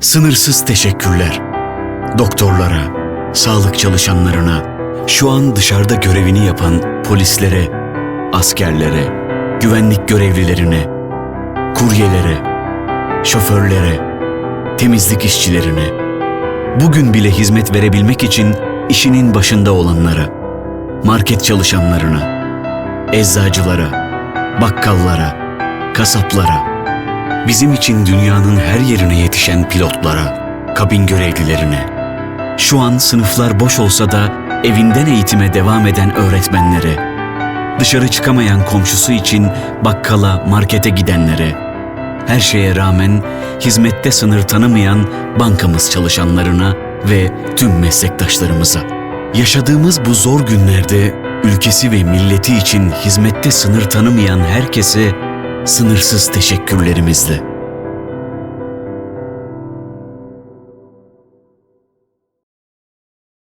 Sınırsız teşekkürler. Doktorlara, sağlık çalışanlarına, şu an dışarıda görevini yapan polislere, askerlere, güvenlik görevlilerine, kuryelere, şoförlere, temizlik işçilerine, bugün bile hizmet verebilmek için işinin başında olanlara, market çalışanlarına, eczacılara, bakkallara, kasaplara, bizim için dünyanın her yerine yetişen pilotlara, kabin görevlilerine, şu an sınıflar boş olsa da evinden eğitime devam eden öğretmenlere, dışarı çıkamayan komşusu için bakkala, markete gidenlere, her şeye rağmen hizmette sınır tanımayan bankamız çalışanlarına ve tüm meslektaşlarımıza. Yaşadığımız bu zor günlerde ülkesi ve milleti için hizmette sınır tanımayan herkese sınırsız teşekkürlerimizle.